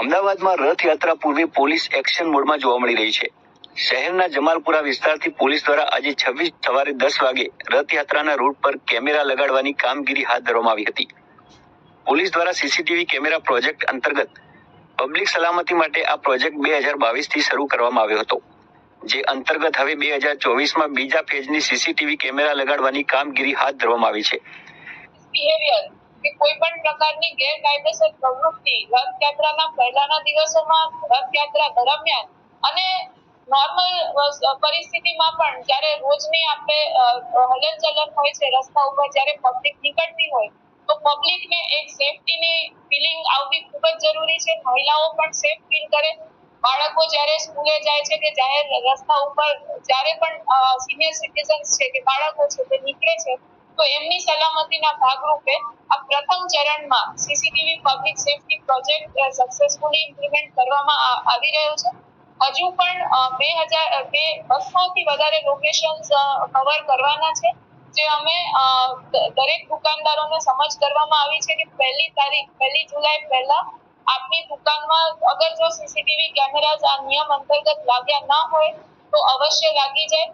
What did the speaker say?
અમદાવાદમાં રથયાત્રા પૂર્વે police action મોડમાં જોવા મળી રહી છે. શહેરના જમાલપુરા વિસ્તારથી પોલીસ દ્વારા આજે છવ્વીસ સવારે દસ વાગે રથયાત્રાના રૂટ પર કેમેરા લગાડવાની કામગીરી હાથ ધરવામાં આવી હતી. પોલીસ દ્વારા સીસીટીવી કેમેરા પ્રોજેક્ટ અંતર્ગત પબ્લિક સલામતી માટે આ પ્રોજેક્ટ બે હજાર બાવીસથી શરૂ કરવામાં આવ્યો હતો. જે અંતર્ગત હવે બે હજાર ચોવીસમાં બીજા ફેઝની સીસીટીવી કેમેરા લગાડવાની કામગીરી હાથ ધરવામાં આવી છે. કે કોઈ પણ પ્રકારની ગેરકાયદેસર પ્રવૃત્તિ રથયાત્રાના પહેલાના દિવસોમાં રથયાત્રા દરમિયાન અને નોર્મલ પરિસ્થિતિમાં પણ જ્યારે રોજની આપણે હલનચલન હોય છે, રસ્તા ઉપર જ્યારે પબ્લિક નીકળતી હોય, તો પબ્લિકને એક સેફટીની ફિલિંગ આવવી ખૂબ જ જરૂરી છે. મહિલાઓ પણ સેફ ફીલ કરે. બાળકો જ્યારે સ્કૂલે જાય છે કે જાહેર રસ્તા ઉપર, જ્યારે પણ સિનિયર સિટીઝન્સ છે કે બાળકો છે તે નીકળે છે તો એમની સલામતીના ભાગરૂપે આ પ્રથમ ચરણમાં CCTV public safety project successfully implement કરવામાં આવી રહ્યો છે. હજુ પણ બે હજાર, બે બસોથી વધારે લોકેશન્સ કવર કરવાના છે. જે અમે દરેક દુકાનદારોને સમજ કરવામાં આવી છે કે પહેલી તારીખ, પહેલી જુલાઈ પહેલા આપની દુકાનમાં અગર જો સીસીટીવી કેમેરાઝ આ નિયમ અંતર્ગત લાગ્યા ના હોય, તો અવશ્ય લાગી જાય.